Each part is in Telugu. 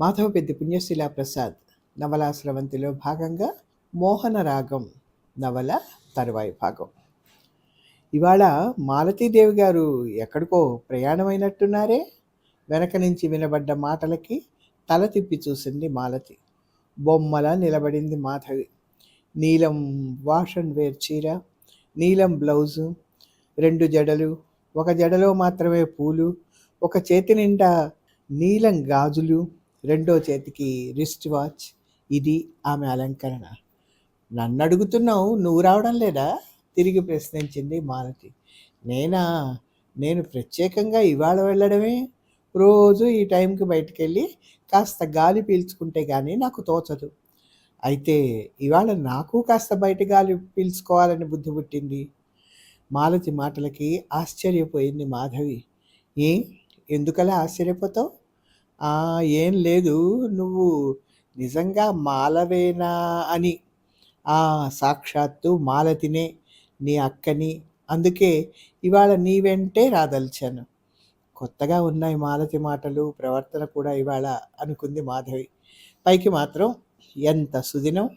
మాధవపెద్ది పుణ్యశీలా ప్రసాద్ నవలా స్రవంతిలో భాగంగా మోహన రాగం నవల తరువాయి భాగం. ఇవాళ మాలతీదేవి గారు ఎక్కడికో ప్రయాణమైనట్టున్నారే? వెనక నుంచి వినబడ్డ మాటలకి తల తిప్పి చూసింది మాలతి. బొమ్మల నిలబడింది మాధవి. నీలం వాష్ అండ్ వేర్ చీర నీలం బ్లౌజు రెండు జడలు ఒక జడలో మాత్రమే పూలు ఒక చేతి నిండా నీలం గాజులు రెండో చేతికి రిస్ట్ వాచ్ ఇది ఆమె అలంకరణ. నన్ను అడుగుతున్నావు నువ్వు రావడం లేదా? తిరిగి ప్రశ్నించింది మాలతి. నేనా? నేను ప్రత్యేకంగా ఇవాళ వెళ్ళడమే? రోజు ఈ టైంకి బయటికి వెళ్ళి కాస్త గాలి పీల్చుకుంటే కానీ నాకు తోచదు. అయితే ఇవాళ నాకు కాస్త బయట గాలి పీల్చుకోవాలని బుద్ధి పుట్టింది. మాలతి మాటలకి ఆశ్చర్యపోయింది మాధవి. ఏ? ఎందుకలా ఆశ్చర్యపోతావు? "ఆ, ఏం లేదు. నువ్వు నిజంగా మాలవేనా అని. ఆ సాక్షాత్తు మాలతినే నీ అక్కని. అందుకే ఇవాళ నీ వెంటే రాదలిచాను. కొత్తగా ఉన్నాయి మాలతి మాటలు ప్రవర్తన కూడా ఇవాళ అనుకుంది మాధవి. పైకి మాత్రం ఎంత సుదినం.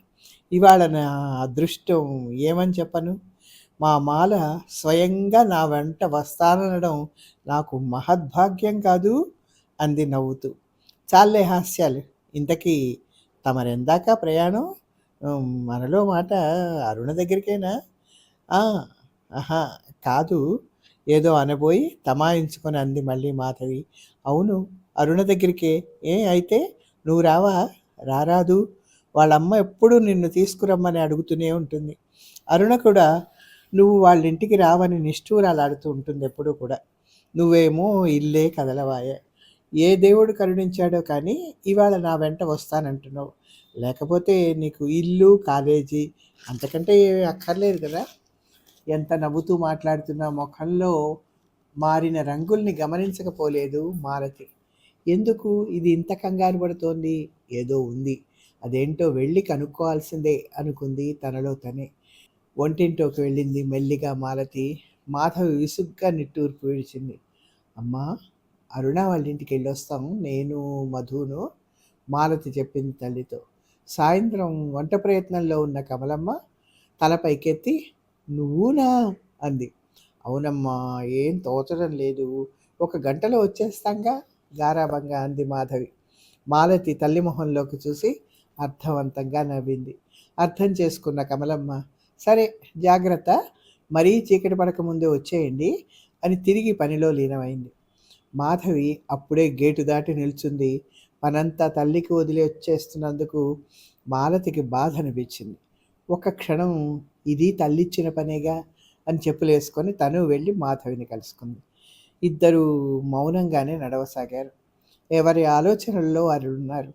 ఇవాళ నా అదృష్టం ఏమని చెప్పను? మా మాల స్వయంగా నా వెంట వస్తాననడం నాకు మహద్భాగ్యం కాదు అంది నవ్వుతూ. చాలే హాస్యాలు. ఇంతకీ తమరెందాక ప్రయాణం? మనలో మాట అరుణ దగ్గరికేనా? ఆహా కాదు. ఏదో అనబోయి తమాయించుకొని అంది మళ్ళీ మాధవి. అవును అరుణ దగ్గరికే. ఏ అయితే నువ్వు రావా? రారాదు. వాళ్ళమ్మ ఎప్పుడూ నిన్ను తీసుకురమ్మని అడుగుతూనే ఉంటుంది. అరుణ కూడా నువ్వు వాళ్ళ ఇంటికి రావని నిష్ఠూరాలాడుతూ ఉంటుంది ఎప్పుడూ కూడా. నువ్వేమో ఇల్లే కదలవాయే. ఏ దేవుడు కరుణించాడో కానీ ఇవాళ నా వెంట వస్తానంటున్నావు. లేకపోతే నీకు ఇల్లు కాలేజీ అంతకంటే అక్కర్లేదు కదా. ఎంత నవ్వుతూ మాట్లాడుతున్న ముఖంలో మారిన రంగుల్ని గమనించకపోలేదు మారతి. ఎందుకు? ఇది ఇంత కంగారు పడుతోంది. ఏదో ఉంది. అదేంటో వెళ్ళి కనుక్కోవాల్సిందే అనుకుంది తనలో తనే. ఒంటింటోకి వెళ్ళింది మెల్లిగా మాలతి మాధవి విసుగ్గా నిట్టూర్పు విడిచింది. అమ్మా! అరుణ వాళ్ళ ఇంటికి వెళ్ళొస్తాం నేను మధును మాలతి చెప్పింది తల్లితో. సాయంత్రం వంట ప్రయత్నంలో ఉన్న కమలమ్మ తల పైకెత్తి నువ్వునా? అంది. అవునమ్మా ఏం తోచడం లేదు. ఒక గంటలో వచ్చేస్తాంగా? గారాభంగా అంది మాధవి. మాలతి తల్లి మొహంలోకి చూసి అర్థవంతంగా నవ్వింది. అర్థం చేసుకున్న కమలమ్మ సరే జాగ్రత్త. మరీ చీకటి పడక ముందే వచ్చేయండి అని తిరిగి పనిలో లీనమైంది. మాధవి అప్పుడే గేటు దాటి నిల్చుంది. పనంతా తల్లికి వదిలి వచ్చేస్తున్నందుకు మాలతికి బాధ అనిపించింది. ఒక క్షణం ఇది తల్లిచ్చిన పనేగా అని చెప్పులేసుకొని తను వెళ్ళి మాధవిని కలుసుకుంది. ఇద్దరు మౌనంగానే నడవసాగారు. ఎవరి ఆలోచనల్లో వారు ఉన్నారు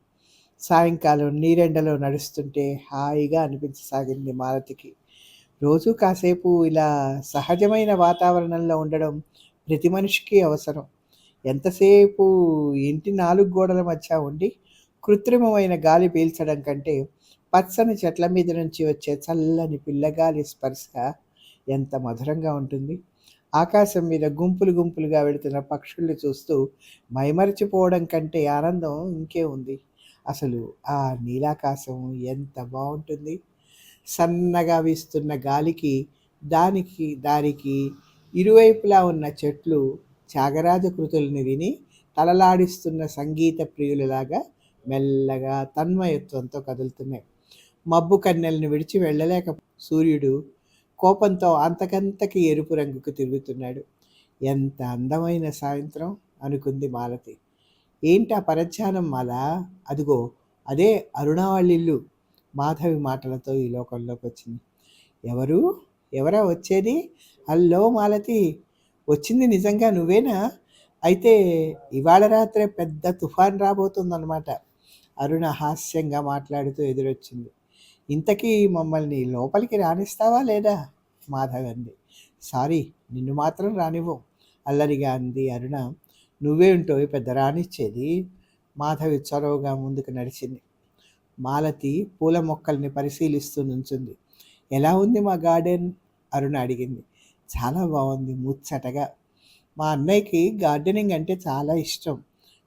సాయంకాలం నీరెండలో నడుస్తుంటే హాయిగా అనిపించసాగింది మాలతికి. రోజు కాసేపు ఇలా సహజమైన వాతావరణంలో ఉండడం ప్రతి మనిషికి అవసరం. ఎంతసేపు ఇంటి నాలుగు గోడల మధ్య ఉండి కృత్రిమమైన గాలి పీల్చడం కంటే పచ్చని చెట్ల మీద నుంచి వచ్చే చల్లని పిల్లగాలి స్పర్శ ఎంత మధురంగా ఉంటుంది. ఆకాశం మీద గుంపులు గుంపులుగా వెళుతున్న పక్షుల్ని చూస్తూ మైమరిచిపోవడం కంటే ఆనందం ఇంకే ఉంది. అసలు ఆ నీలాకాశం ఎంత బాగుంటుంది. సన్నగా వీస్తున్న గాలికి దానికి దారికి ఇరువైపులా ఉన్న చెట్లు త్యాగరాజ కృతుల్ని విని తలలాడిస్తున్న సంగీత ప్రియులలాగా మెల్లగా తన్మయత్వంతో కదులుతున్నాయి. మబ్బు కన్నెలను విడిచి వెళ్ళలేక సూర్యుడు కోపంతో అంతకంతకి ఎరుపు రంగుకు తిరుగుతున్నాడు. ఎంత అందమైన సాయంత్రం! అనుకుంది మాలతి. ఏంటా పరధ్యానం మాల? అదిగో అదే అరుణావళ్ళిల్లు మాధవి మాటలతో ఈ లోకంలోకి వచ్చింది. ఎవరు? ఎవరా వచ్చేది? హలో మాలతి! వచ్చింది నిజంగా నువ్వేనా? అయితే ఇవాళ రాత్రే పెద్ద తుఫాన్ రాబోతుందన్నమాట. అరుణ హాస్యంగా మాట్లాడుతూ ఎదురొచ్చింది. ఇంతకీ మమ్మల్ని లోపలికి రానిస్తావా లేదా? మాధవ్ అంది సారీ నిన్ను మాత్రం రానివ్వం. అల్లరిగా అంది అరుణ. నువ్వే ఉంటావు పెద్ద రానిచ్చేది మాధవి చొరవగా ముందుకు నడిచింది. మాలతి పూల మొక్కల్ని పరిశీలిస్తూ నుంచుంది. ఎలా ఉంది మా గార్డెన్? అరుణ అడిగింది. చాలా బాగుంది ముచ్చటగా. మా అన్నయ్యకి గార్డెనింగ్ అంటే చాలా ఇష్టం.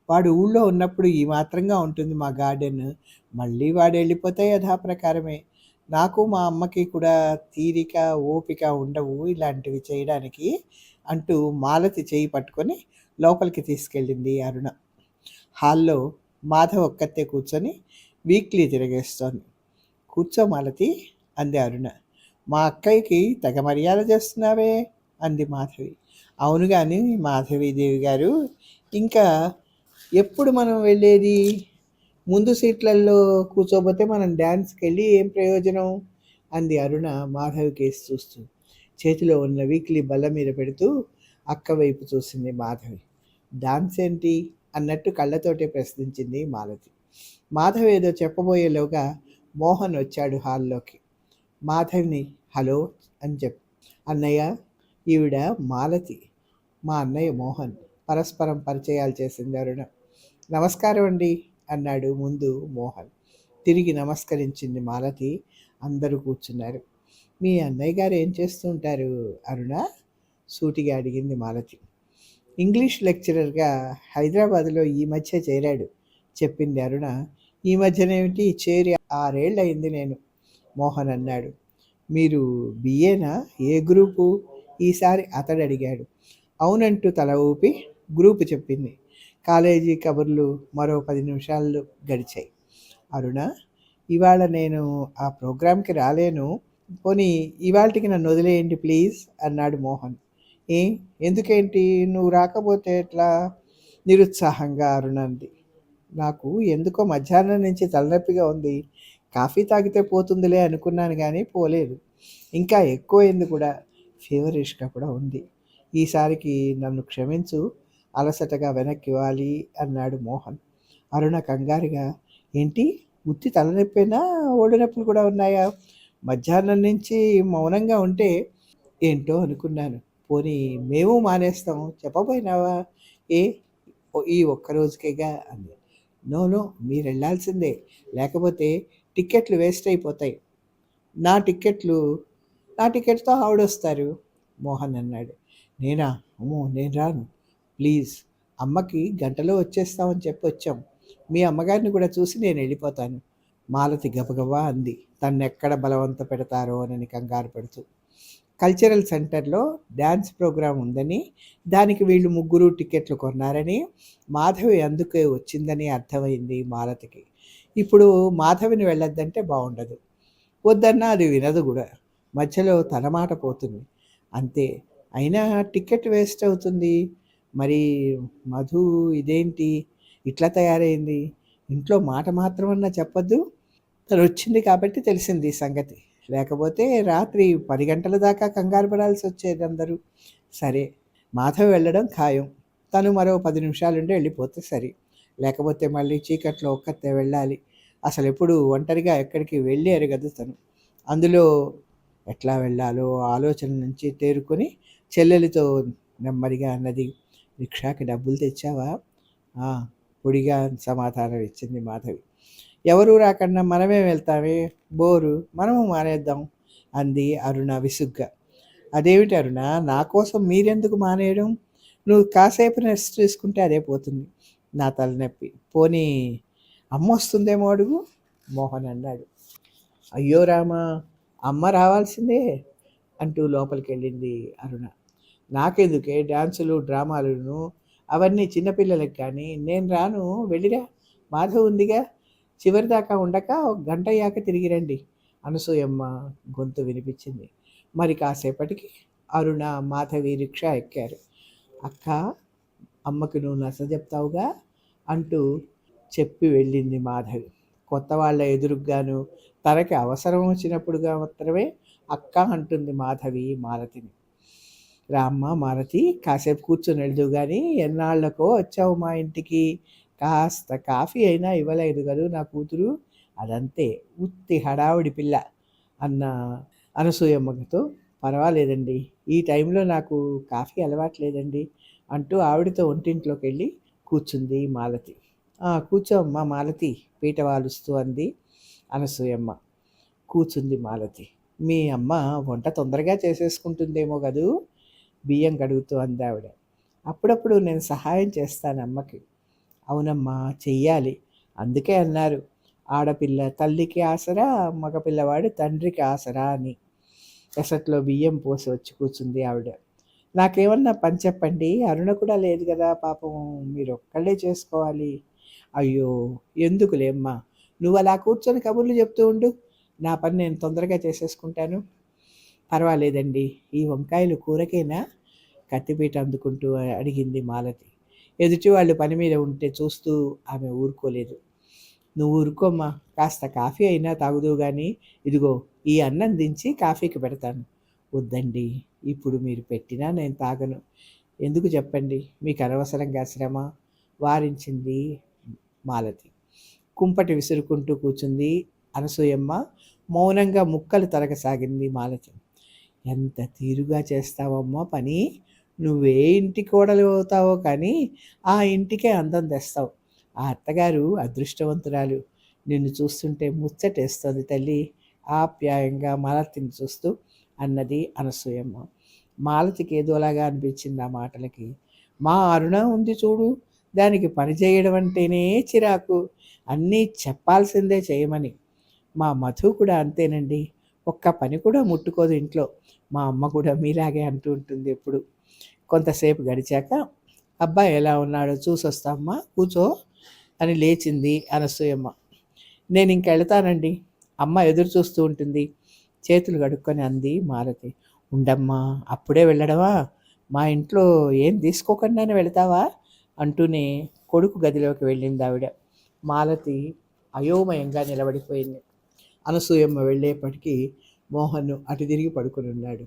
వాడు ఊళ్ళో ఉన్నప్పుడు ఈ మాత్రంగా ఉంటుంది మా గార్డెన్. మళ్ళీ వాడు వెళ్ళిపోతే యథాప్రకారమే. నాకు మా అమ్మకి కూడా తీరిక ఓపిక ఉండవు ఇలాంటివి చేయడానికి అంటూ మాలతి చేయి పట్టుకొని లోపలికి తీసుకెళ్ళింది అరుణ. హాల్లో మాధవ్ ఒక్కతే కూర్చొని వీక్లీ తిరగేస్తోంది. కూర్చో మాలతి అంది అరుణ. మా అక్కయ్యకి తెగ మర్యాద చేస్తున్నావే అంది మాధవి. అవును కానీ మాధవీదేవి గారు ఇంకా ఎప్పుడు మనం వెళ్ళేది? ముందు సీట్లలో కూర్చోబోతే మనం డ్యాన్స్కి వెళ్ళి ఏం ప్రయోజనం? అంది అరుణ మాధవి కేసు చూస్తూ. చేతిలో ఉన్న వీక్లీ బల్ల మీద పెడుతూ అక్క వైపు చూసింది మాధవి. డాన్స్ ఏంటి? అన్నట్టు కళ్ళతోటే ప్రశ్నించింది మాలతి. మాధవ్ ఏదో చెప్పబోయేలోగా మోహన్ వచ్చాడు హాల్లోకి. మాధవిని హలో అని చెప్ అన్నయ్య ఈవిడ మాలతి మా అన్నయ్య మోహన్ పరస్పరం పరిచయాలు చేసింది అరుణ. నమస్కారం అండి అన్నాడు ముందు మోహన్. తిరిగి నమస్కరించింది మాలతి అందరూ కూర్చున్నారు. మీ అన్నయ్య గారు ఏం చేస్తుంటారు అరుణ? సూటిగా అడిగింది మాలతి. ఇంగ్లీష్ లెక్చరర్గా హైదరాబాద్లో ఈ మధ్య చేరాడు చెప్పింది అరుణ. ఈ మధ్యనేమిటి చేరి ఆరేళ్ళు అయింది నేను. మోహన్ అన్నాడు. మీరు బిఏనా ఏ గ్రూపు? ఈసారి అతడు అడిగాడు. అవునంటూ తల ఊపి గ్రూపు చెప్పింది. కాలేజీ కబుర్లు మరో పది నిమిషాలు గడిచాయి. అరుణ ఇవాళ నేను ఆ ప్రోగ్రాంకి రాలేను. పోనీ ఇవాళకి నన్ను వదిలేయండి ప్లీజ్ అన్నాడు మోహన్. ఏ? ఎందుకేంటి? నువ్వు రాకపోతే ఎట్లా? నిరుత్సాహంగా అరుణంది నాకు ఎందుకో మధ్యాహ్నం నుంచి తలనొప్పిగా ఉంది. కాఫీ తాగితే పోతుందిలే అనుకున్నాను కానీ పోలేదు. ఇంకా ఎక్కువైంది కూడా ఫీవరిష్గా కూడా ఉంది. ఈసారికి నన్ను క్షమించు అలసటగా వెనక్కి ఇవ్వాలి అన్నాడు మోహన్. అరుణ కంగారుగా ఏంటి? ఉత్తి తలనొప్పైనా? ఒళ్ళు నొప్పులు కూడా ఉన్నాయా? మధ్యాహ్నం నుంచి మౌనంగా ఉంటే ఏంటో అనుకున్నాను. పోనీ మేము మానేస్తాం చెప్పబోయినావా? ఏ? ఈ ఒక్కరోజుకేగా అంది. నో నో మీరు వెళ్ళాల్సిందే. లేకపోతే టిక్కెట్లు వేస్ట్ అయిపోతాయి. నా టిక్కెట్లు నా టికెట్తో ఆవిడొస్తారు మోహన్ అన్నాడు. నేనా? అమ్మో నేను రాను. ప్లీజ్ అమ్మకి గంటలో వచ్చేస్తామని చెప్పి వచ్చాం. మీ అమ్మగారిని కూడా చూసి నేను వెళ్ళిపోతాను. మాలతి గబగబా అంది. తన్నెక్కడ బలవంత పెడతారో అని కంగారు పెడుతూ. కల్చరల్ సెంటర్లో డ్యాన్స్ ప్రోగ్రాం ఉందని దానికి వీళ్ళు ముగ్గురు టికెట్లు కొన్నారని మాధవి అందుకే వచ్చిందని అర్థమైంది మాలతికి. ఇప్పుడు మాధవిని వెళ్ళొద్దంటే బాగుండదు. వద్దన్నా అది వినదు కూడా. మధ్యలో తన మాట పోతుంది. అంతే. అయినా టికెట్ వేస్ట్ అవుతుంది. మరి మధు ఇదేంటి? ఇట్లా తయారైంది. ఇంట్లో మాట మాత్రమన్నా చెప్పొద్దు. తను వచ్చింది కాబట్టి తెలిసింది ఈ సంగతి. లేకపోతే రాత్రి పది గంటల దాకా కంగారు పడాల్సి వచ్చేది అందరూ. సరే. మాధవ్ వెళ్ళడం ఖాయం. తను మరో పది నిమిషాలుండి వెళ్ళిపోతే సరే. లేకపోతే మళ్ళీ చీకట్లో ఒక్కతే వెళ్ళాలి. అసలు ఎప్పుడు ఒంటరిగా ఎక్కడికి వెళ్ళి కదా తను అందులో ఎట్లా వెళ్ళాలో ఆలోచన నుంచి తేరుకొని చెల్లెలితో నెమ్మదిగా అన్నది రిక్షాకి డబ్బులు తెచ్చావా? పొడిగా సమాధానం ఇచ్చింది మాధవి. ఎవరు రాకుండా మనమే వెళ్తామే. బోరు మనము మానేద్దాం అంది అరుణ విసుగ్గా. అదేమిటి అరుణ నా కోసం మీరెందుకు మానేయడం? నువ్వు కాసేపు రెస్ట్ తీసుకుంటే అదే పోతుంది. నా తలనొప్పి. పోనీ అమ్మ వస్తుందేమో అడుగు. మోహన్ అన్నాడు. అయ్యో రామా అమ్మ రావాల్సిందే అంటూ లోపలికి వెళ్ళింది అరుణ. నాకెందుకే డ్యాన్సులు డ్రామాలను అవన్నీ చిన్నపిల్లలకి కానీ. నేను రాను వెళ్ళిరా. మాధవ్ ఉందిగా. చివరిదాకా ఉండక ఒక గంట అయ్యాక తిరిగి రండి అనసూయమ్మ గొంతు వినిపించింది. మరి కాసేపటికి అరుణ మాధవి రిక్షా ఎక్కారు. అక్క అమ్మకి నువ్వు నస చెప్తావుగా అంటూ చెప్పి వెళ్ళింది మాధవి. కొత్త వాళ్ళ ఎదురుగాను తనకి అవసరం వచ్చినప్పుడుగా మాత్రమే అక్క అంటుంది మాధవి మాలతిని రామ్మ మాలతి కాసేపు కూర్చొని వెళ్దు కానీ ఎన్నాళ్ళకో వచ్చావు మా ఇంటికి. కాస్త కాఫీ అయినా ఇవ్వలేదు కదూ నా కూతురు. అదంతే ఉత్తి హడావుడి పిల్ల అన్న అనసూయమ్మతో పర్వాలేదండి ఈ టైంలో నాకు కాఫీ అలవాట్లేదండి అంటూ ఆవిడతో ఒంటింట్లోకి వెళ్ళి కూర్చుంది మాలతి. కూర్చోమ్మ మాలతి పీట వాలుస్తూ అంది అనసూయమ్మ. కూర్చుంది మాలతి. మీ అమ్మ వంట తొందరగా చేసేసుకుంటుందేమో కదూ బియ్యం కడుగుతూ అంది ఆవిడ. అప్పుడప్పుడు నేను సహాయం చేస్తాను అమ్మకి. అవునమ్మా చెయ్యాలి. అందుకే అన్నారు ఆడపిల్ల తల్లికి ఆసరా మగపిల్లవాడు తండ్రికి ఆసరా అని. ఎసట్లో బియ్యం పోసి వచ్చి కూర్చుంది ఆవిడ. నాకేమన్నా పని చెప్పండి. అరుణ కూడా లేదు కదా పాపం మీరు ఒక్కళ్ళే చేసుకోవాలి. అయ్యో ఎందుకులేమ్మా నువ్వు అలా కూర్చొని కబుర్లు చెప్తూ ఉండు. నా పని నేను తొందరగా చేసేసుకుంటాను. పర్వాలేదండి. ఈ వంకాయలు కూరకేనా? కత్తిపీట అందుకుంటూ అడిగింది మాలతి. ఎదుటి వాళ్ళు పని మీద ఉంటే చూస్తూ ఆమె ఊరుకోలేదు. నువ్వు ఊరుకోమ్మా. కాస్త కాఫీ అయినా తాగుదు కానీ ఇదిగో ఈ అన్నం దించి కాఫీకి పెడతాను. వద్దండి. ఇప్పుడు మీరు పెట్టినా నేను తాగను. ఎందుకు చెప్పండి? మీకు అనవసరంగా శ్రమ వారించింది మాలతి. కుంపటి విసురుకుంటూ కూర్చుంది అనసూయమ్మ. మౌనంగా ముక్కలు తరగసాగింది మాలతి. ఎంత తీరుగా చేస్తావమ్మా పని? నువ్వే ఇంటి కోడలు అవుతావో కానీ ఆ ఇంటికే అందం తెస్తావు. ఆ అత్తగారు అదృష్టవంతురాలు. నిన్ను చూస్తుంటే ముచ్చటేస్తుంది తల్లి. ఆప్యాయంగా మాలతిని చూస్తూ అన్నది అనసూయమ్మ. మాలతికి ఏదోలాగా అనిపించింది ఆ మాటలకి. మా అరుణ ఉంది చూడు దానికి పని చేయడం అంటేనే చిరాకు. అన్నీ చెప్పాల్సిందే చేయమని. మా మధు కూడా అంతేనండి. ఒక్క పని కూడా ముట్టుకోదు ఇంట్లో. మా అమ్మ కూడా మీలాగే అంటూ ఉంటుంది ఎప్పుడు. కొంతసేపు గడిచాక అబ్బాయి ఎలా ఉన్నాడో చూసొస్తామ్మా కూర్చో అని లేచింది అనసూయమ్మ. నేను ఇంక వెళ్తానండి. అమ్మ ఎదురు చూస్తూ ఉంటుంది. చేతులు కడుక్కొని అంది మాలతి ఉండమ్మా అప్పుడే వెళ్ళడవా? మా ఇంట్లో ఏం తీసుకోకుండానే వెళతావా? అంటూనే కొడుకు గదిలోకి వెళ్ళింది ఆవిడ. మాలతి అయోమయంగా నిలబడిపోయింది. అనసూయమ్మ వెళ్ళేప్పటికీ మోహన్ అటు తిరిగి పడుకుని ఉన్నాడు.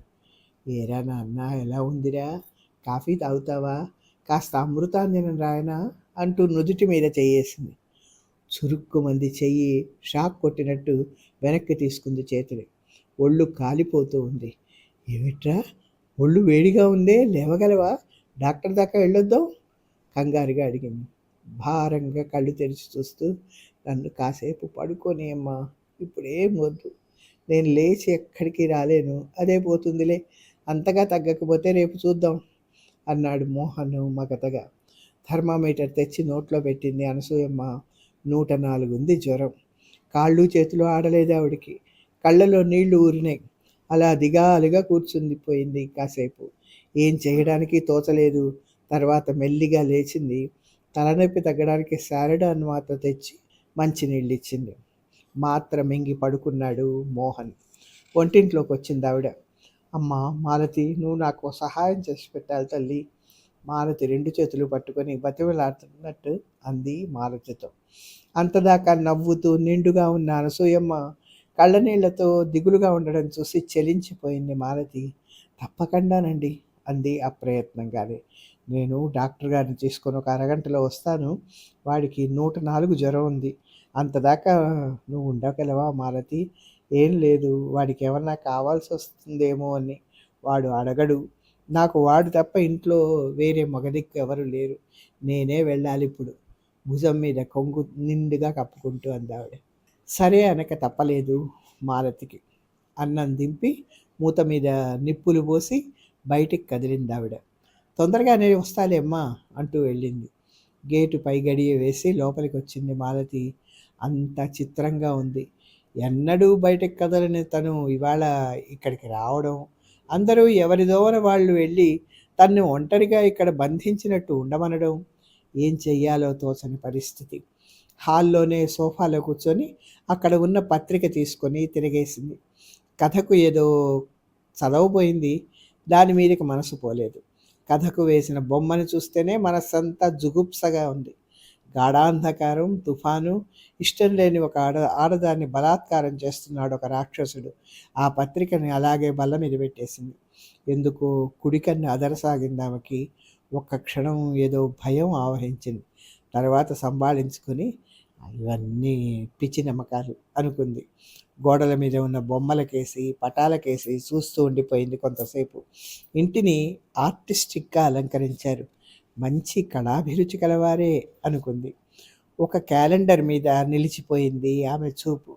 ఏరా నాన్న ఎలా ఉందిరా? కాఫీ తాగుతావా? కాస్త అమృతాంజనం రాయనా? అంటూ నుదుటి మీద చెయ్యేసింది చురుక్కు మంది చెయ్యి షాక్ కొట్టినట్టు వెనక్కి తీసుకుంది చేతులు. ఒళ్ళు కాలిపోతూ ఉంది. ఏమిట్రా? ఒళ్ళు వేడిగా ఉందే లేవగలవా? డాక్టర్ దాకా వెళ్ళొద్దాం? కంగారుగా అడిగింది. భారంగా కళ్ళు తెరిచి చూస్తూ నన్ను కాసేపు పడుకోనేమ్మా ఇప్పుడేం వద్దు నేను లేచి ఎక్కడికి రాలేను. అదే పోతుందిలే. అంతగా తగ్గకపోతే రేపు చూద్దాం అన్నాడు మోహన్ మగతగా. థర్మామీటర్ తెచ్చి నోట్లో పెట్టింది అనసూయమ్మ. నూట నాలుగు ఉంది జ్వరం. కాళ్ళు చేతులు ఆడలేదు ఆవిడికి. కళ్ళలో నీళ్ళు ఊరినాయి. అలా దిగాలుగా కూర్చుంది పోయింది కాసేపు. ఏం చేయడానికి తోచలేదు. తర్వాత మెల్లిగా లేచింది. తలనొప్పి తగ్గడానికి శారడాన్ మాత్ర తెచ్చి మంచినీళ్ళు ఇచ్చింది మాత్ర మింగి పడుకున్నాడు మోహన్. ఒంటింట్లోకి వచ్చింది ఆవిడ. అమ్మ మాలతి నువ్వు నాకు సహాయం చేసి పెట్టాలి తల్లి. మాలతి రెండు చేతులు పట్టుకొని బతిమలాడుతున్నట్టు అంది మాలతితో. అంతదాకా నవ్వుతూ నిండుగా ఉన్న అనసూయమ్మ కళ్ళనీళ్ళతో దిగులుగా ఉండడం చూసి చెలించిపోయింది మాలతి. తప్పకుండానండి అంది అప్రయత్నంగానే నేను డాక్టర్ గారిని తీసుకొని ఒక అరగంటలో వస్తాను. వాడికి నూట నాలుగు జ్వరం ఉంది. అంతదాకా నువ్వు ఉండగలవా మాలతి? ఏం లేదు. వాడికి ఏమన్నా కావాల్సి వస్తుందేమో అని వాడు అడగడు. నాకు వాడు తప్ప ఇంట్లో వేరే మగదిక్కు ఎవరు లేరు. నేనే వెళ్ళాలి ఇప్పుడు. భుజం మీద కొంగు నిండుగా కప్పుకుంటూ అందావిడ. సరే అనక తప్పలేదు మాలతికి. అన్నం దింపి మూత మీద నిప్పులు పోసి బయటికి కదిలింది ఆవిడ. తొందరగానే వస్తాలే అమ్మా అంటూ వెళ్ళింది. గేటు పై గడియ వేసి లోపలికి వచ్చింది మాలతి. అంత చిత్రంగా ఉంది. ఎన్నడూ బయటకు కదలని తను ఇవాళ ఇక్కడికి రావడం. అందరూ ఎవరిదోవన వాళ్ళు వెళ్ళి తన్ను ఒంటరిగా ఇక్కడ బంధించినట్టు ఉండమనడం. ఏం చెయ్యాలో తోచని పరిస్థితి. హాల్లోనే సోఫాలో కూర్చొని అక్కడ ఉన్న పత్రిక తీసుకొని తిరిగేసింది. కథకు ఏదో చదవబోయింది. దాని మీదకి మనసు పోలేదు. కథకు వేసిన బొమ్మను చూస్తేనే మనస్సంతా జుగుప్సగా ఉంది. గాఢాంధకారం తుఫాను ఇష్టం లేని ఒక ఆడ ఆడదాన్ని బలాత్కారం చేస్తున్నాడు ఒక రాక్షసుడు. ఆ పత్రికని అలాగే బల్ల మీద పెట్టేసింది. ఎందుకు కుడికన్ను అదరసాగింది ఆమెకి ఒక్క క్షణం ఏదో భయం ఆవహించింది. తర్వాత సంభాళించుకుని ఇవన్నీ పిచ్చి నమ్మకాలు అనుకుంది. గోడల మీద ఉన్న బొమ్మలకేసి పటాలకేసి చూస్తూ ఉండిపోయింది కొంతసేపు. ఇంటిని ఆర్టిస్టిక్గా అలంకరించారు. మంచి కళాభిరుచి కలవారే అనుకుంది. ఒక క్యాలెండర్ మీద నిలిచిపోయింది ఆమె చూపు.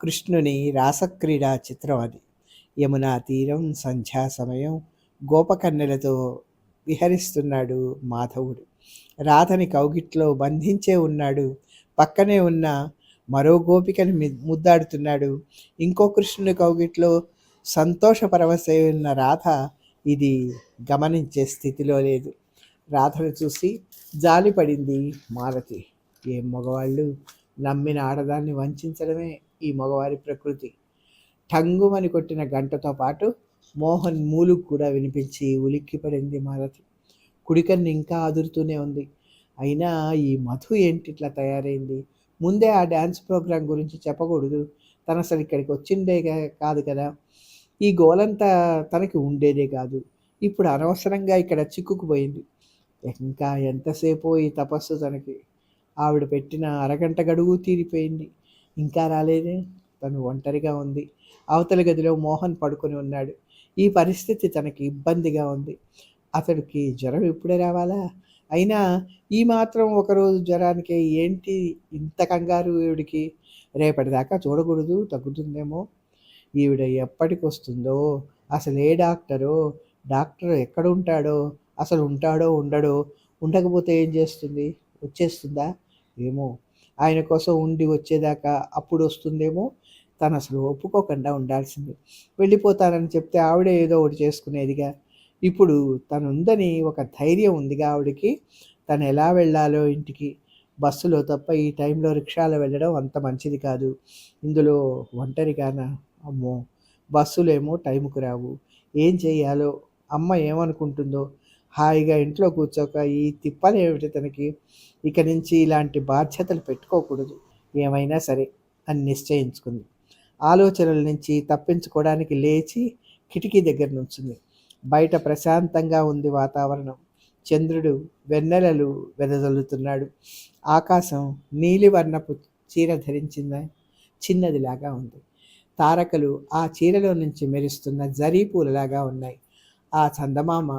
కృష్ణుని రాసక్రీడా చిత్రం అది. యమునా తీరం సంధ్యా సమయం గోపకన్నెలతో విహరిస్తున్నాడు మాధవుడు. రాధని కౌగిట్లో బంధించే ఉన్నాడు. పక్కనే ఉన్న మరో గోపికని ముద్దాడుతున్నాడు. ఇంకో కృష్ణుని కౌగిట్లో సంతోషపరవశై ఉన్న రాధ ఇది గమనించే స్థితిలో లేదు. రాధను చూసి జాలిపడింది మారతి ఏ మగవాళ్ళు నమ్మిన ఆడదాన్ని వంచడమే ఈ మగవారి ప్రకృతి. టంగుమని కొట్టిన గంటతో పాటు మోహన్ మూలుగు కూడా వినిపించి ఉలిక్కిపడింది మారతి కుడికన్ను ఇంకా అదురుతూనే ఉంది. అయినా ఈ మధు ఏంటి ఇట్లా తయారైంది? ముందే ఆ డ్యాన్స్ ప్రోగ్రాం గురించి చెప్పకూడదు. తను అసలు ఇక్కడికి వచ్చిందే కాదు కదా? ఈ గోలంతా తనకి ఉండేదే కాదు. ఇప్పుడు అనవసరంగా ఇక్కడ చిక్కుకుపోయింది. ఇంకా ఎంతసేపు ఈ తపస్సు తనకి. ఆవిడ పెట్టిన అరగంట గడువు తీరిపోయింది. ఇంకా రాలేదే? తను ఒంటరిగా ఉంది. అవతలి గదిలో మోహన్ పడుకొని ఉన్నాడు. ఈ పరిస్థితి తనకి ఇబ్బందిగా ఉంది. అతడికి జ్వరం ఇప్పుడే రావాలా? అయినా ఈ మాత్రం ఒకరోజు జ్వరానికి ఏంటి ఇంత కంగారు ఈవిడికి? రేపటిదాకా చూడకూడదు తగ్గుతుందేమో? ఈవిడ ఎప్పటికి వస్తుందో అసలు ఏ డాక్టరో? డాక్టర్ ఎక్కడ ఉంటాడో అసలు ఉంటాడో ఉండడో? ఉండకపోతే ఏం చేస్తుంది? వచ్చేస్తుందా? ఏమో. ఆయన కోసం ఉండి వచ్చేదాకా అప్పుడు వస్తుందేమో తను అసలు ఒప్పుకోకుండా ఉండాల్సింది. వెళ్ళిపోతానని చెప్తే ఆవిడే ఏదో ఒకటి చేసుకునేదిగా. ఇప్పుడు తను ఉందని ఒక ధైర్యం ఉందిగా ఆవిడకి తను ఎలా వెళ్ళాలో ఇంటికి. బస్సులో తప్ప ఈ టైంలో రిక్షాలో వెళ్ళడం అంత మంచిది కాదు. ఇందులో ఒంటరిగాన అమ్మో బస్సులేమో టైంకు రావు. ఏం చేయాలో? అమ్మ ఏమనుకుంటుందో? హాయిగా ఇంట్లో కూర్చోక ఈ తిప్పలు ఏమిటి తనకి? ఇక నుంచి ఇలాంటి బాధ్యతలు పెట్టుకోకూడదు. ఏమైనా సరే అని నిశ్చయించుకుంది. ఆలోచనల నుంచి తప్పించుకోవడానికి లేచి కిటికీ దగ్గర నుంచింది. బయట ప్రశాంతంగా ఉంది వాతావరణం. చంద్రుడు వెన్నెలలు వెదజల్లుతున్నాడు. ఆకాశం నీలివర్ణపు చీర ధరించిన చిన్నదిలాగా ఉంది. తారకలు ఆ చీరలో నుంచి మెరుస్తున్న జరీ పూలలాగా ఉన్నాయి. ఆ చందమామ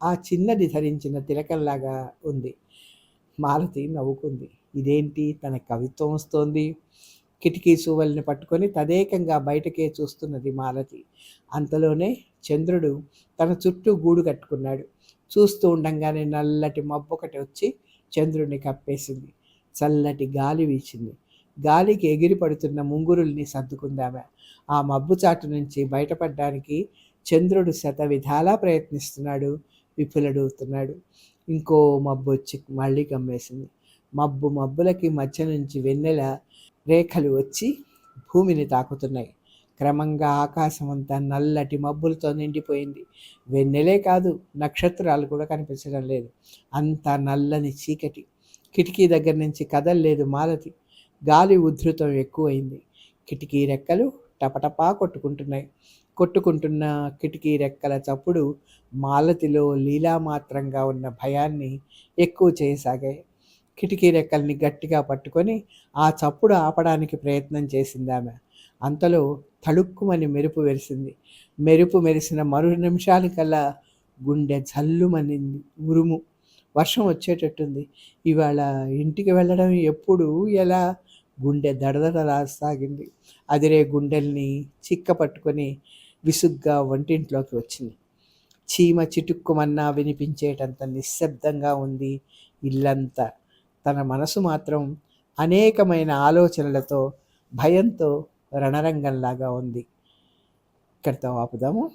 ఆ చిన్నది ధరించిన తిలకంలాగా ఉంది. మాలతి నవ్వుకుంది. ఇదేంటి? తన కవిత్వం వస్తోంది. కిటికీ సూవల్ని పట్టుకొని తదేకంగా బయటకే చూస్తున్నది మాలతి అంతలోనే చంద్రుడు తన చుట్టూ గూడు కట్టుకున్నాడు. చూస్తూ ఉండంగానే నల్లటి మబ్బు ఒకటి వచ్చి చంద్రుడిని కప్పేసింది. చల్లటి గాలి వీచింది. గాలికి ఎగిరి పడుతున్న ముంగురుల్ని సర్దుకుందామె. ఆ మబ్బు చాటు నుంచి బయటపడడానికి చంద్రుడు శత విధాలా ప్రయత్నిస్తున్నాడు. విఫులడుగుతున్నాడు ఇంకో మబ్బు వచ్చి మళ్ళీ కమ్మేసింది. మబ్బు మబ్బులకి మధ్య నుంచి వెన్నెల రేఖలు వచ్చి భూమిని తాకుతున్నాయి. క్రమంగా ఆకాశం అంతా నల్లటి మబ్బులతో నిండిపోయింది. వెన్నెలే కాదు నక్షత్రాలు కూడా కనిపించడం లేదు. అంతా నల్లని చీకటి. కిటికీ దగ్గర నుంచి కదల్లేదు మాలతి. గాలి ఉధృతం ఎక్కువైంది. కిటికీ రెక్కలు టపటపా కొట్టుకుంటున్నాయి. కొట్టుకుంటున్న కిటికీ రెక్కల చప్పుడు మాలతిలో లీలామాత్రంగా ఉన్న భయాన్ని ఎక్కువ చేయసాగాయి. కిటికీ రెక్కల్ని గట్టిగా పట్టుకొని ఆ చప్పుడు ఆపడానికి ప్రయత్నం చేసింది ఆమె అంతలో తళుక్కుమని మెరుపు వెరిసింది మెరుపు మెరిసిన మరు నిమిషానికల్లా గుండె జల్లుమనింది. ఉరుము. వర్షం వచ్చేటట్టుంది. ఇవాళ ఇంటికి వెళ్ళడం ఎప్పుడు ఎలా? గుండె దడదడ రాసాగింది. అదిరే గుండెల్ని చిక్క పట్టుకొని విసుగ్గా వంటింట్లోకి వచ్చింది. చీమ చిటుక్కుమన్నా వినిపించేటంత నిశ్శబ్దంగా ఉంది ఇల్లంతా. తన మనసు మాత్రం అనేకమైన ఆలోచనలతో భయంతో రణరంగంలాగా ఉంది. ఇక్కడితో ఆపుదాము.